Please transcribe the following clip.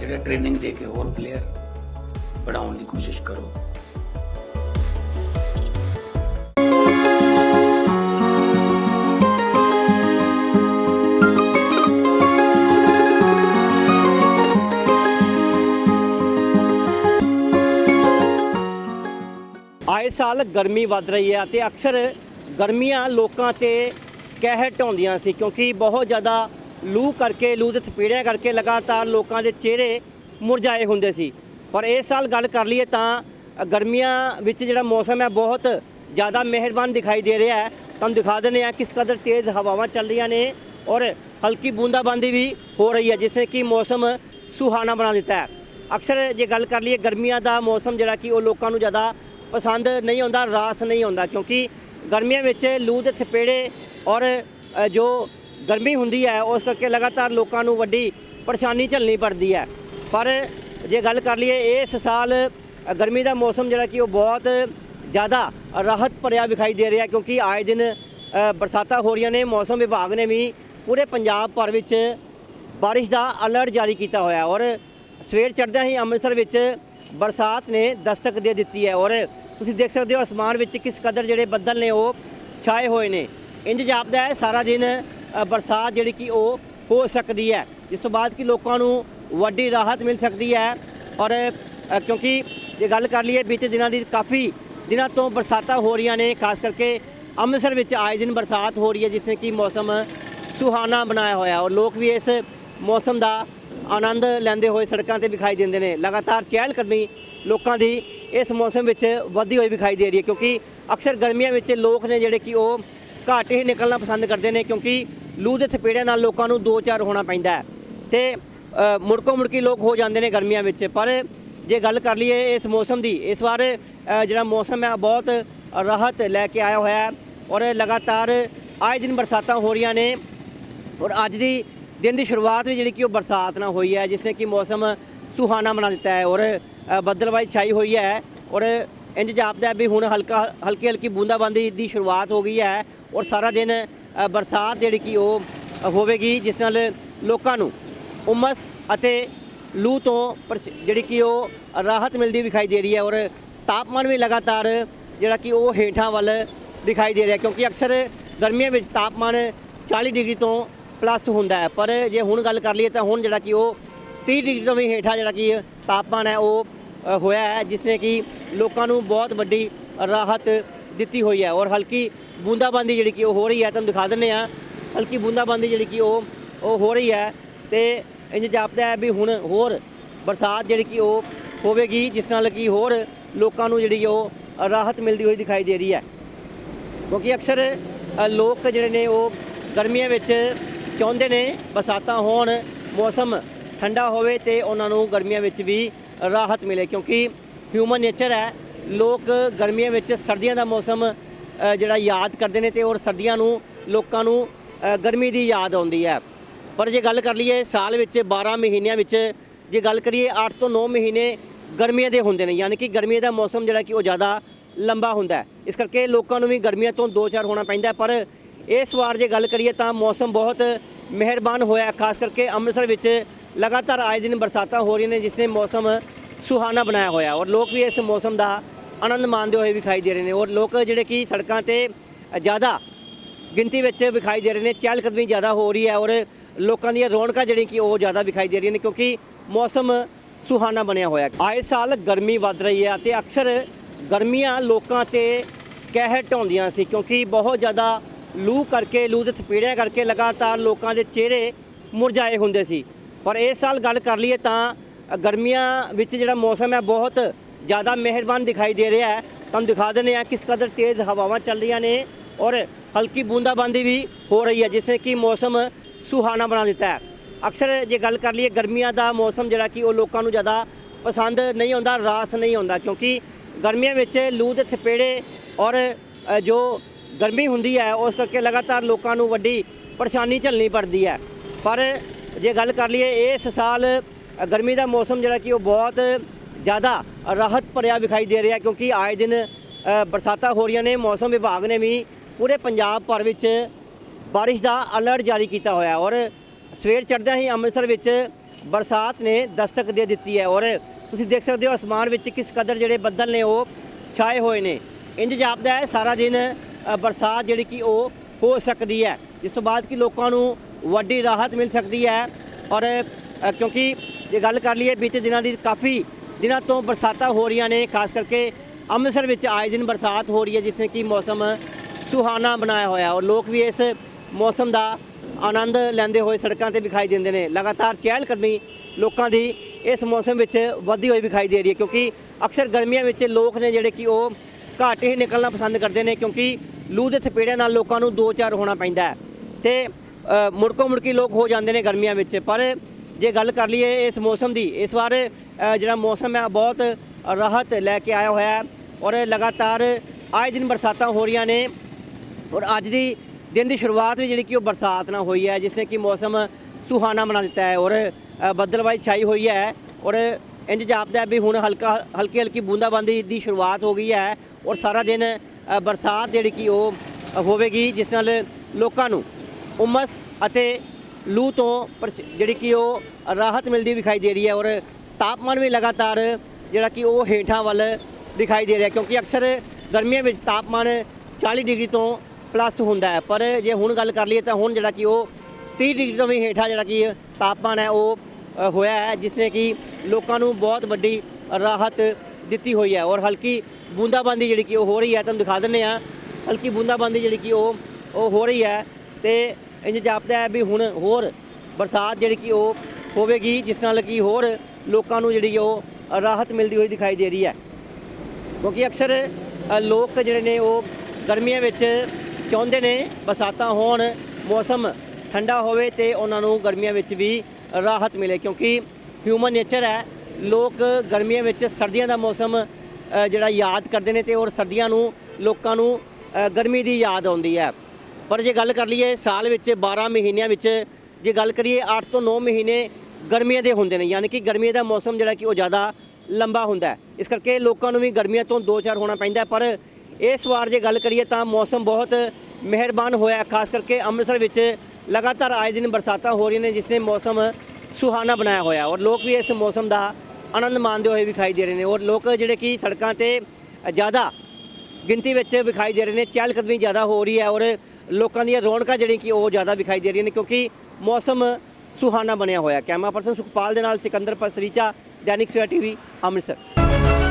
ਜਿਹੜੇ ਟ੍ਰੇਨਿੰਗ ਦੇ ਕੇ ਹੋਰ ਪਲੇਅਰ ਬਣਾਉਣ ਦੀ ਕੋਸ਼ਿਸ਼ ਕਰੋ। ਆਏ ਸਾਲ ਗਰਮੀ ਵੱਧ ਰਹੀ ਹੈ ਤੇ ਅਕਸਰ ਗਰਮੀਆਂ ਲੋਕਾਂ ਤੇ ਕਹਿਰ ਢਾਉਂਦੀਆਂ ਸੀ ਕਿਉਂਕਿ ਬਹੁਤ ਜ਼ਿਆਦਾ ਲੂ ਕਰਕੇ ਲੂ ਦੇ ਥਪੇੜਿਆਂ ਕਰਕੇ ਲਗਾਤਾਰ ਲੋਕਾਂ ਦੇ ਚਿਹਰੇ ਮੁਰਝਾਏ ਹੁੰਦੇ ਸੀ। ਪਰ ਇਸ ਸਾਲ ਗੱਲ ਕਰ ਲਈਏ ਤਾਂ ਗਰਮੀਆਂ ਵਿੱਚ ਜਿਹੜਾ ਮੌਸਮ ਹੈ ਬਹੁਤ ਜ਼ਿਆਦਾ ਮਿਹਰਬਾਨ ਦਿਖਾਈ ਦੇ ਰਿਹਾ ਹੈ। ਤੁਹਾਨੂੰ ਦਿਖਾ ਦਿੰਦੇ ਆ ਕਿਸ ਕਦਰ ਤੇਜ਼ ਹਵਾਵਾਂ ਚੱਲ ਰਹੀਆਂ ਨੇ ਔਰ ਹਲਕੀ ਬੂੰਦਾਬਾਂਦੀ ਵੀ ਹੋ ਰਹੀ ਹੈ, ਜਿਸ ਨੇ ਕਿ ਮੌਸਮ ਸੁਹਾਣਾ ਬਣਾ ਦਿੱਤਾ ਹੈ। ਅਕਸਰ ਜੇ ਗੱਲ ਕਰ ਲਈਏ ਗਰਮੀਆਂ ਦਾ ਮੌਸਮ ਜਿਹੜਾ ਕਿ ਉਹ ਲੋਕਾਂ ਨੂੰ ਜ਼ਿਆਦਾ ਪਸੰਦ ਨਹੀਂ ਆਉਂਦਾ, ਰਾਸ ਨਹੀਂ ਆਉਂਦਾ, ਕਿਉਂਕਿ ਗਰਮੀਆਂ ਵਿੱਚ ਲੂ ਦੇ ਥਪੇੜੇ ਔਰ ਜੋ ਗਰਮੀ ਹੁੰਦੀ ਹੈ, ਉਸ ਕਰਕੇ ਲਗਾਤਾਰ ਲੋਕਾਂ ਨੂੰ ਵੱਡੀ ਪਰੇਸ਼ਾਨੀ ਝੱਲਣੀ ਪੜਦੀ ਹੈ। ਪਰ ਜੇ ਗੱਲ ਕਰ ਲਈਏ, ਇਸ ਸਾਲ ਗਰਮੀ ਦਾ ਮੌਸਮ ਜਿਹੜਾ ਕਿ ਉਹ ਬਹੁਤ ਜ਼ਿਆਦਾ ਰਾਹਤ ਭਰਿਆ ਵਿਖਾਈ ਦੇ ਰਿਹਾ ਕਿਉਂਕਿ ਆਏ ਦਿਨ ਬਰਸਾਤਾਂ ਹੋ ਰਹੀਆਂ ਨੇ, ਮੌਸਮ ਵਿਭਾਗ ਨੇ ਵੀ ਪੂਰੇ ਪੰਜਾਬ ਭਰ ਵਿੱਚ ਬਾਰਿਸ਼ ਦਾ ਅਲਰਟ ਜਾਰੀ ਕੀਤਾ ਹੋਇਆ ਔਰ ਸਵੇਰ ਚੜ੍ਹਦਿਆਂ ਹੀ ਅੰਮ੍ਰਿਤਸਰ ਵਿੱਚ ਬਰਸਾਤ ਨੇ ਦਸਤਕ ਦੇ ਦਿੱਤੀ ਹੈ। ਔਰ ਤੁਸੀਂ ਦੇਖ ਸਕਦੇ ਹੋ, ਅਸਮਾਨ ਵਿੱਚ ਕਿਸ ਕਦਰ ਜਿਹੜੇ ਬੱਦਲ ਨੇ, ਉਹ ਛਾਏ ਹੋਏ ਨੇ। ਇੰਜ ਜਾਪਦਾ ਹੈ, ਸਾਰਾ ਦਿਨ ਬਰਸਾਤ ਜਿਹੜੀ ਕਿ ਉਹ ਹੋ ਸਕਦੀ ਹੈ। ਜਿਸ ਤੋਂ ਬਾਅਦ ਕਿ ਲੋਕਾਂ ਨੂੰ ਵੱਡੀ ਰਾਹਤ ਮਿਲ ਸਕਦੀ ਹੈ ਔਰ ਕਿਉਂਕਿ ਜੇ ਗੱਲ ਕਰ ਲਈਏ ਬੀਤੇ ਦਿਨਾਂ ਦੀ ਕਾਫੀ ਦਿਨਾਂ ਤੋਂ ਬਰਸਾਤਾਂ ਹੋ ਰਹੀਆਂ ਨੇ, ਖਾਸ ਕਰਕੇ ਅੰਮ੍ਰਿਤਸਰ ਵਿੱਚ ਆਏ ਦਿਨ ਬਰਸਾਤ ਹੋ ਰਹੀ ਹੈ, ਜਿੱਥੇ ਕਿ ਮੌਸਮ ਸੁਹਾਣਾ ਬਣਾਇਆ ਹੋਇਆ ਔਰ ਲੋਕ ਵੀ ਇਸ ਮੌਸਮ ਦਾ ਆਨੰਦ ਲੈਂਦੇ ਹੋਏ ਸੜਕਾਂ ਤੇ ਵਿਖਾਈ ਦਿੰਦੇ ਨੇ। ਲਗਾਤਾਰ ਚਹਿਲ ਕਦਮੀ ਲੋਕਾਂ ਦੀ ਇਸ ਮੌਸਮ ਵਿੱਚ ਵਧਦੀ ਹੋਈ ਵਿਖਾਈ ਦੇ ਰਹੀ ਹੈ, ਕਿਉਂਕਿ ਅਕਸਰ ਗਰਮੀਆਂ ਵਿੱਚ ਲੋਕ ਨੇ ਜਿਹੜੇ ਕਿ ਉਹ ਘੱਟ ਹੀ ਨਿਕਲਣਾ ਪਸੰਦ ਕਰਦੇ ਨੇ ਕਿਉਂਕਿ ਲੂ ਦੇ ਥਪੇੜਿਆਂ ਨਾਲ ਲੋਕਾਂ ਨੂੰ ਦੋ ਚਾਰ ਹੋਣਾ ਪੈਂਦਾ ਹੈ। ਤੇ ਅ, ਮੁੜਕੋ ਮੁੜਕੀ ਲੋਕ ਹੋ ਜਾਂਦੇ ਨੇ ਗਰਮੀਆਂ ਵਿੱਚ। ਪਰ ਜੇ ਗੱਲ ਕਰ ਲਈਏ ਇਸ ਮੌਸਮ ਦੀ ਇਸ ਵਾਰ ਜਿਹੜਾ ਮੌਸਮ ਹੈ ਬਹੁਤ ਰਾਹਤ ਲੈ ਕੇ ਆਇਆ ਹੋਇਆ ਹੈ ਔਰ ਲਗਾਤਾਰ ਆਏ ਦਿਨ ਬਰਸਾਤਾਂ ਹੋ ਰਹੀਆਂ ਨੇ ਔਰ ਅੱਜ ਦੀ ਦਿਨ ਦੀ ਸ਼ੁਰੂਆਤ ਵੀ ਜਿਹੜੀ ਕਿ ਉਹ ਬਰਸਾਤ ਨਾਲ ਹੋਈ ਹੈ ਜਿਸ ਨੇ ਕਿ ਮੌਸਮ ਸੁਹਾਣਾ ਬਣਾ ਦਿੱਤਾ ਹੈ ਔਰ ਅ, ਬੱਦਲਵਾਈ ਛਾਈ ਹੋਈ ਹੈ ਔਰ ਇੰਜ ਜਾਪਦਾ ਹੈ ਵੀ ਹੁਣ ਹਲਕਾ ਹਲਕੀ ਹਲਕੀ ਬੂੰਦਾਬਾਂਦੀ ਦੀ ਸ਼ੁਰੂਆਤ ਹੋ ਗਈ ਹੈ ਔਰ ਸਾਰਾ ਦਿਨ ਬਰਸਾਤ ਜਿਹੜੀ ਕਿ ਉਹ ਹੋਵੇਗੀ, ਜਿਸ ਨਾਲ ਲੋਕਾਂ ਨੂੰ ਉਮਸ ਅਤੇ ਲੂ ਤੋਂ ਪਰਸ- ਜਿਹੜੀ ਕਿ ਉਹ ਰਾਹਤ ਮਿਲਦੀ ਵਿਖਾਈ ਦੇ ਰਹੀ ਹੈ ਔਰ ਤਾਪਮਾਨ ਵੀ ਲਗਾਤਾਰ ਜਿਹੜਾ ਕਿ ਉਹ ਹੇਠਾਂ ਵੱਲ ਦਿਖਾਈ ਦੇ ਰਿਹਾ, ਕਿਉਂਕਿ ਅਕਸਰ ਗਰਮੀਆਂ ਵਿੱਚ ਤਾਪਮਾਨ 40 ਡਿਗਰੀ ਤੋਂ ਪਲੱਸ ਹੁੰਦਾ ਹੈ, ਪਰ ਜੇ ਹੁਣ ਗੱਲ ਕਰ ਲਈਏ ਤਾਂ ਹੁਣ ਜਿਹੜਾ ਕਿ ਉਹ 30 ਡਿਗਰੀ ਤੋਂ ਵੀ ਹੇਠਾਂ ਜਿਹੜਾ ਕਿ ਤਾਪਮਾਨ ਹੈ, ਉਹ ਹੋਇਆ ਹੈ, ਜਿਸ ਨੇ ਕਿ ਲੋਕਾਂ ਨੂੰ ਬਹੁਤ ਵੱਡੀ ਰਾਹਤ ਦਿੱਤੀ ਹੋਈ ਹੈ ਔਰ ਹਲਕੀ ਬੂੰਦਾਬਾਂਦੀ ਜਿਹੜੀ ਕਿ ਉਹ ਹੋ ਰਹੀ ਹੈ, ਤੁਹਾਨੂੰ ਦਿਖਾ ਦਿੰਦੇ ਆ ਹਲਕੀ ਬੂੰਦਾਬਾਂਦੀ ਜਿਹੜੀ ਕਿ ਉਹ ਉਹ ਹੋ ਰਹੀ ਹੈ ਤੇ ਇੰਜ ਜਾਪਦਾ ਹੈ ਵੀ ਹੁਣ ਹੋਰ ਬਰਸਾਤ ਜਿਹੜੀ ਕਿ ਉਹ ਹੋਵੇਗੀ, ਜਿਸ ਨਾਲ ਕਿ ਹੋਰ ਲੋਕਾਂ ਨੂੰ ਜਿਹੜੀ ਉਹ ਰਾਹਤ ਮਿਲਦੀ ਹੋਈ ਦਿਖਾਈ ਦੇ ਰਹੀ ਹੈ। ਕਿਉਂਕਿ ਅਕਸਰ ਲੋਕ ਜਿਹੜੇ ਨੇ ਉਹ ਗਰਮੀਆਂ ਵਿੱਚ ਚਾਹੁੰਦੇ ਨੇ ਬਰਸਾਤਾਂ ਹੋਣ, ਮੌਸਮ ਠੰਡਾ ਹੋਵੇ ਤੇ ਉਹਨਾਂ ਨੂੰ ਗਰਮੀਆਂ ਵਿੱਚ ਵੀ ਰਾਹਤ ਮਿਲੇ ਕਿਉਂਕਿ ਹਿਊਮਨ ਨੇਚਰ ਹੈ, ਲੋਕ ਗਰਮੀਆਂ ਵਿੱਚ ਸਰਦੀਆਂ ਦਾ ਮੌਸਮ ਜਿਹੜਾ ਯਾਦ ਕਰਦੇ ਨੇ ਤੇ ਔਰ ਸਰਦੀਆਂ ਨੂੰ ਲੋਕਾਂ ਨੂੰ ਗਰਮੀ ਦੀ ਯਾਦ ਆਉਂਦੀ ਹੈ। ਪਰ ਜੇ ਗੱਲ ਕਰ ਲਈਏ ਸਾਲ ਵਿੱਚ 12 ਮਹੀਨਿਆਂ ਵਿੱਚ, ਜੇ ਗੱਲ ਕਰੀਏ 8 ਤੋਂ 9 ਮਹੀਨੇ ਗਰਮੀਆਂ ਦੇ ਹੁੰਦੇ ਨੇ, ਯਾਨੀ ਕਿ ਗਰਮੀਆਂ ਦਾ ਮੌਸਮ ਜਿਹੜਾ ਕਿ ਉਹ ਜ਼ਿਆਦਾ ਲੰਬਾ ਹੁੰਦਾ ਇਸ ਕਰਕੇ ਲੋਕਾਂ ਨੂੰ ਵੀ ਗਰਮੀਆਂ ਤੋਂ ਦੋ ਚਾਰ ਹੋਣਾ ਪੈਂਦਾ ਪਰ ਇਸ ਵਾਰ ਜੇ ਗੱਲ ਕਰੀਏ ਤਾਂ ਮੌਸਮ ਬਹੁਤ ਮਿਹਰਬਾਨ ਹੋਇਆ ਖਾਸ ਕਰਕੇ ਅੰਮ੍ਰਿਤਸਰ ਵਿੱਚ ਲਗਾਤਾਰ ਆਏ ਦਿਨ ਬਰਸਾਤਾਂ ਹੋ ਰਹੀਆਂ ਨੇ, ਜਿਸ ਨੇ ਮੌਸਮ ਸੁਹਾਨਾ ਬਣਾਇਆ ਹੋਇਆ ਔਰ ਲੋਕ ਵੀ ਇਸ ਮੌਸਮ ਦਾ ਆਨੰਦ ਮਾਣਦੇ ਹੋਏ ਵਿਖਾਈ ਦੇ ਰਹੇ ਨੇ ਔਰ ਲੋਕ ਜਿਹੜੇ ਕਿ ਸੜਕਾਂ ਤੇ ਜ਼ਿਆਦਾ ਗਿਣਤੀ ਵਿੱਚ ਵਿਖਾਈ ਦੇ ਰਹੇ ਨੇ, ਚਹਿਲ ਕਦਮੀ ਜ਼ਿਆਦਾ ਹੋ ਰਹੀ ਹੈ ਔਰ ਲੋਕਾਂ ਦੀਆਂ ਰੌਣਕਾਂ ਜਿਹੜੀਆਂ ਕਿ ਉਹ ਜ਼ਿਆਦਾ ਵਿਖਾਈ ਦੇ ਰਹੀਆਂ ਨੇ ਕਿਉਂਕਿ ਮੌਸਮ ਸੁਹਾਨਾ ਬਣਿਆ ਹੋਇਆ ਆਏ ਸਾਲ ਗਰਮੀ ਵੱਧ ਰਹੀ ਹੈ ਤੇ ਅਕਸਰ ਗਰਮੀਆਂ ਲੋਕਾਂ ਤੇ ਕਹਿਰ ਢਾਉਂਦੀਆਂ ਸੀ ਕਿਉਂਕਿ ਬਹੁਤ ਜ਼ਿਆਦਾ ਲੂ ਕਰਕੇ, ਲੂ ਦੇ ਥਪੇੜਿਆਂ ਕਰਕੇ ਲਗਾਤਾਰ ਲੋਕਾਂ ਦੇ ਚਿਹਰੇ ਮੁਰਝਾਏ ਹੁੰਦੇ ਸੀ। ਪਰ ਇਸ ਸਾਲ ਗੱਲ ਕਰ ਲਈਏ ਤਾਂ ਗਰਮੀਆਂ ਵਿੱਚ ਜਿਹੜਾ ਮੌਸਮ ਹੈ ਬਹੁਤ ਜ਼ਿਆਦਾ ਮਿਹਰਬਾਨ ਦਿਖਾਈ ਦੇ ਰਿਹਾ ਹੈ। ਤੁਹਾਨੂੰ ਦਿਖਾ ਦਿੰਦੇ ਆ ਕਿਸ ਕਦਰ ਤੇਜ਼ ਹਵਾਵਾਂ ਚੱਲ ਰਹੀਆਂ ਨੇ ਔਰ ਹਲਕੀ ਬੂੰਦਾਬਾਂਦੀ ਵੀ ਹੋ ਰਹੀ ਹੈ, ਜਿਸ ਨੇ ਕਿ ਮੌਸਮ ਸੁਹਾਣਾ ਬਣਾ ਦਿੱਤਾ ਹੈ। ਅਕਸਰ ਜੇ ਗੱਲ ਕਰ ਲਈਏ ਗਰਮੀਆਂ ਦਾ ਮੌਸਮ ਜਿਹੜਾ ਕਿ ਉਹ ਲੋਕਾਂ ਨੂੰ ਜ਼ਿਆਦਾ ਪਸੰਦ ਨਹੀਂ ਆਉਂਦਾ, ਰਾਸ ਨਹੀਂ ਆਉਂਦਾ, ਕਿਉਂਕਿ ਗਰਮੀਆਂ ਵਿੱਚ ਲੂ ਦੇ ਥਪੇੜੇ ਔਰ ਜੋ ਗਰਮੀ ਹੁੰਦੀ ਹੈ, ਉਸ ਕਰਕੇ ਲਗਾਤਾਰ ਲੋਕਾਂ ਨੂੰ ਵੱਡੀ ਪਰੇਸ਼ਾਨੀ ਝੱਲਣੀ ਪੜਦੀ ਹੈ। ਪਰ ਜੇ ਗੱਲ ਕਰ ਲਈਏ ਇਸ ਸਾਲ ਗਰਮੀ ਦਾ ਮੌਸਮ ਜਿਹੜਾ ਕਿ ਉਹ ਬਹੁਤ ਜ਼ਿਆਦਾ ਰਾਹਤ ਭਰਿਆ ਵਿਖਾਈ ਦੇ ਰਿਹਾ ਕਿਉਂਕਿ ਆਏ ਦਿਨ ਬਰਸਾਤਾਂ ਹੋ ਰਹੀਆਂ ਨੇ, ਮੌਸਮ ਵਿਭਾਗ ਨੇ ਵੀ ਪੂਰੇ ਪੰਜਾਬ ਭਰ ਵਿੱਚ ਬਾਰਿਸ਼ ਦਾ ਅਲਰਟ ਜਾਰੀ ਕੀਤਾ ਹੋਇਆ ਔਰ ਸਵੇਰ ਚੜ੍ਹਦਿਆਂ ਹੀ ਅੰਮ੍ਰਿਤਸਰ ਵਿੱਚ ਬਰਸਾਤ ਨੇ ਦਸਤਕ ਦੇ ਦਿੱਤੀ ਹੈ ਔਰ ਤੁਸੀਂ ਦੇਖ ਸਕਦੇ ਹੋ ਅਸਮਾਨ ਵਿੱਚ ਕਿਸ ਕਦਰ ਜਿਹੜੇ ਬੱਦਲ ਨੇ ਉਹ ਛਾਏ ਹੋਏ ਨੇ। ਇੰਜ ਜਾਪਦਾ ਹੈ ਸਾਰਾ ਦਿਨ ਬਰਸਾਤ ਜਿਹੜੀ ਕਿ ਉਹ ਹੋ ਸਕਦੀ ਹੈ। ਜਿਸ ਤੋਂ ਬਾਅਦ ਕਿ ਲੋਕਾਂ ਨੂੰ ਵੱਡੀ ਰਾਹਤ ਮਿਲ ਸਕਦੀ ਹੈ ਔਰ ਕਿਉਂਕਿ ਜੇ ਗੱਲ ਕਰ ਲਈਏ ਵਿੱਚ ਦਿਨਾਂ ਦੀ ਕਾਫੀ ਦਿਨਾਂ ਤੋਂ ਬਰਸਾਤਾਂ ਹੋ ਰਹੀਆਂ ਨੇ, ਖਾਸ ਕਰਕੇ ਅੰਮ੍ਰਿਤਸਰ ਵਿੱਚ ਆਏ ਦਿਨ ਬਰਸਾਤ ਹੋ ਰਹੀ ਹੈ, ਜਿੱਥੇ ਕਿ ਮੌਸਮ ਸੁਹਾਨਾ ਬਣਾਇਆ ਹੋਇਆ ਔਰ ਲੋਕ ਵੀ ਇਸ ਮੌਸਮ ਦਾ ਆਨੰਦ ਲੈਂਦੇ ਹੋਏ ਸੜਕਾਂ ਤੇ ਵਿਖਾਈ ਦਿੰਦੇ ਨੇ। ਲਗਾਤਾਰ ਚਹਿਲ ਕਦਮੀ ਲੋਕਾਂ ਦੀ ਇਸ ਮੌਸਮ ਵਿੱਚ ਵਧਦੀ ਹੋਈ ਵਿਖਾਈ ਦੇ ਰਹੀ ਹੈ, ਕਿਉਂਕਿ ਅਕਸਰ ਗਰਮੀਆਂ ਵਿੱਚ ਲੋਕ ਨੇ ਜਿਹੜੇ ਕਿ ਉਹ ਘੱਟ ਹੀ ਨਿਕਲਣਾ ਪਸੰਦ ਕਰਦੇ ਨੇ, ਕਿਉਂਕਿ ਲੂ ਦੇ ਥਪੇੜਿਆਂ ਨਾਲ ਲੋਕਾਂ ਨੂੰ ਦੋ ਚਾਰ ਹੋਣਾ ਪੈਂਦਾ ਹੈ। ਤੇ ਮੁੜਕੋ ਮੁੜਕੀ ਲੋਕ ਹੋ ਜਾਂਦੇ ਨੇ ਗਰਮੀਆਂ ਵਿੱਚ। ਪਰ ਜੇ ਗੱਲ ਕਰ ਲਈਏ ਇਸ ਮੌਸਮ ਦੀ ਇਸ ਵਾਰ ਜਿਹੜਾ ਮੌਸਮ ਹੈ ਬਹੁਤ ਰਾਹਤ ਲੈ ਕੇ ਆਇਆ ਹੋਇਆ ਹੈ ਔਰ ਲਗਾਤਾਰ ਆਏ ਦਿਨ ਬਰਸਾਤਾਂ ਹੋ ਰਹੀਆਂ ਨੇ ਔਰ ਅੱਜ ਦੀ ਦਿਨ ਦੀ ਸ਼ੁਰੂਆਤ ਵੀ ਜਿਹੜੀ ਕਿ ਉਹ ਬਰਸਾਤ ਨਾਲ ਹੋਈ ਹੈ ਜਿਸ ਨੇ ਕਿ ਮੌਸਮ ਸੁਹਾਣਾ ਬਣਾ ਦਿੱਤਾ ਹੈ ਔਰ ਅ, ਛਾਈ ਹੋਈ ਹੈ ਔਰ ਇੰਜ ਜਾਪਦਾ ਵੀ ਹੁਣ ਹਲਕਾ ਹਲਕੀ ਹਲਕੀ ਬੂੰਦਾਬਾਂਦੀ ਦੀ ਸ਼ੁਰੂਆਤ ਹੋ ਗਈ ਹੈ ਔਰ ਸਾਰਾ ਦਿਨ ਬਰਸਾਤ ਜਿਹੜੀ ਕਿ ਉਹ ਹੋਵੇਗੀ ਜਿਸ ਨਾਲ ਲੋਕਾਂ ਨੂੰ ਉਮਸ ਅਤੇ ਲੂ ਤੋਂ ਪਰਸ- ਜਿਹੜੀ ਕਿ ਉਹ ਰਾਹਤ ਮਿਲਦੀ ਵਿਖਾਈ ਦੇ ਰਹੀ ਹੈ ਔਰ ਤਾਪਮਾਨ ਵੀ ਲਗਾਤਾਰ ਜਿਹੜਾ ਕਿ ਉਹ ਹੇਠਾਂ ਵੱਲ ਦਿਖਾਈ ਦੇ ਰਿਹਾ ਕਿਉਂਕਿ ਅਕਸਰ ਗਰਮੀਆਂ ਵਿੱਚ ਤਾਪਮਾਨ 40 ਡਿਗਰੀ ਤੋਂ ਪਲੱਸ ਹੁੰਦਾ ਹੈ। ਪਰ ਜੇ ਹੁਣ ਗੱਲ ਕਰ ਲਈਏ ਤਾਂ ਹੁਣ ਜਿਹੜਾ ਕਿ ਉਹ 30 ਡਿਗਰੀ ਤੋਂ ਵੀ ਹੇਠਾਂ ਜਿਹੜਾ ਕਿ ਤਾਪਮਾਨ ਹੈ ਉਹ ਹੋਇਆ ਹੈ, ਜਿਸ ਨੇ ਕਿ ਲੋਕਾਂ ਨੂੰ ਬਹੁਤ ਵੱਡੀ ਰਾਹਤ ਦਿੱਤੀ ਹੋਈ ਹੈ। ਔਰ ਹਲਕੀ ਬੂੰਦਾਬਾਂਦੀ ਜਿਹੜੀ ਕਿ ਉਹ ਹੋ ਰਹੀ ਹੈ, ਤੁਹਾਨੂੰ ਦਿਖਾ ਦਿੰਦੇ ਆ ਹਲਕੀ ਬੂੰਦਾਬਾਂਦੀ ਜਿਹੜੀ ਕਿ ਉਹ ਉਹ ਹੋ ਰਹੀ ਹੈ ਤੇ ਇੰਜ ਜਾਪਦਾ ਹੈ ਵੀ ਹੁਣ ਹੋਰ ਬਰਸਾਤ ਜਿਹੜੀ ਕਿ ਉਹ ਹੋਵੇਗੀ, ਜਿਸ ਨਾਲ ਕਿ ਹੋਰ ਲੋਕਾਂ ਨੂੰ ਜਿਹੜੀ ਉਹ ਰਾਹਤ ਮਿਲਦੀ ਹੋਈ ਦਿਖਾਈ ਦੇ ਰਹੀ ਹੈ। ਕਿਉਂਕਿ ਅਕਸਰ ਲੋਕ ਜਿਹੜੇ ਨੇ ਉਹ ਗਰਮੀਆਂ ਵਿੱਚ ਚਾਹੁੰਦੇ ਨੇ ਬਰਸਾਤਾਂ ਹੋਣ, ਮੌਸਮ ਠੰਡਾ ਹੋਵੇ ਤੇ ਉਹਨਾਂ ਨੂੰ ਗਰਮੀਆਂ ਵਿੱਚ ਵੀ ਰਾਹਤ ਮਿਲੇ, ਕਿਉਂਕਿ ਹਿਊਮਨ ਨੇਚਰ ਹੈ। ਲੋਕ ਗਰਮੀਆਂ ਵਿੱਚ ਸਰਦੀਆਂ ਦਾ ਮੌਸਮ ਜਿਹੜਾ ਯਾਦ ਕਰਦੇ ਨੇ ਤੇ ਔਰ ਸਰਦੀਆਂ ਨੂੰ, ਲੋਕਾਂ ਨੂੰ ਗਰਮੀ ਦੀ ਯਾਦ ਆਉਂਦੀ ਹੈ। ਪਰ ਜੇ ਗੱਲ ਕਰ ਲਈਏ ਸਾਲ ਵਿੱਚ 12 ਮਹੀਨਿਆਂ ਵਿੱਚ, ਜੇ ਗੱਲ ਕਰੀਏ 8 ਤੋਂ 9 ਮਹੀਨੇ ਗਰਮੀਆਂ ਦੇ ਹੁੰਦੇ ਨੇ, ਯਾਨੀ ਕਿ ਗਰਮੀਆਂ ਦਾ ਮੌਸਮ ਜਿਹੜਾ ਕਿ ਉਹ ਜ਼ਿਆਦਾ ਲੰਬਾ ਹੁੰਦਾ ਹੈ। ਇਸ ਕਰਕੇ ਲੋਕਾਂ ਨੂੰ ਵੀ ਗਰਮੀਆਂ ਤੋਂ ਦੋ ਚਾਰ ਹੋਣਾ ਪੈਂਦਾ ਪਰ ਇਸ ਵਾਰ ਜੇ ਗੱਲ ਕਰੀਏ ਤਾਂ ਮੌਸਮ ਬਹੁਤ ਮਿਹਰਬਾਨ ਹੋਇਆ ਖਾਸ ਕਰਕੇ ਅੰਮ੍ਰਿਤਸਰ ਵਿੱਚ ਲਗਾਤਾਰ ਆਏ ਦਿਨ ਬਰਸਾਤਾਂ ਹੋ ਰਹੀਆਂ ਨੇ, ਜਿਸ ਨੇ ਮੌਸਮ ਸੁਹਾਨਾ ਬਣਾਇਆ ਹੋਇਆ ਔਰ ਲੋਕ ਵੀ ਇਸ ਮੌਸਮ ਦਾ ਆਨੰਦ ਮਾਣਦੇ ਹੋਏ ਵਿਖਾਈ ਦੇ ਰਹੇ ਨੇ, ਔਰ ਲੋਕ ਜਿਹੜੇ ਕਿ ਸੜਕਾਂ ਤੇ ਜ਼ਿਆਦਾ ਗਿਣਤੀ ਵਿੱਚ ਵਿਖਾਈ ਦੇ ਰਹੇ ਨੇ, ਚਹਿਲ ਕਦਮੀ ਜ਼ਿਆਦਾ ਹੋ ਰਹੀ ਹੈ, ਔਰ ਲੋਕਾਂ ਦੀਆਂ ਰੌਣਕਾਂ ਜਿਹੜੀਆਂ ਕਿ ਉਹ ਜ਼ਿਆਦਾ ਵਿਖਾਈ ਦੇ ਰਹੀਆਂ ਨੇ ਕਿਉਂਕਿ ਮੌਸਮ ਸੁਹਾਨਾ ਬਣਿਆ ਹੋਇਆ ਕੈਮਰਾ ਪਰਸਨ ਸੁਖਪਾਲ ਦੇ ਨਾਲ ਸਿਕੰਦਰ ਪਸਰੀਚਾ ਦੈਨਿਕ ਸਵੇਰਾ ਟੀਵੀ, ਅੰਮ੍ਰਿਤਸਰ।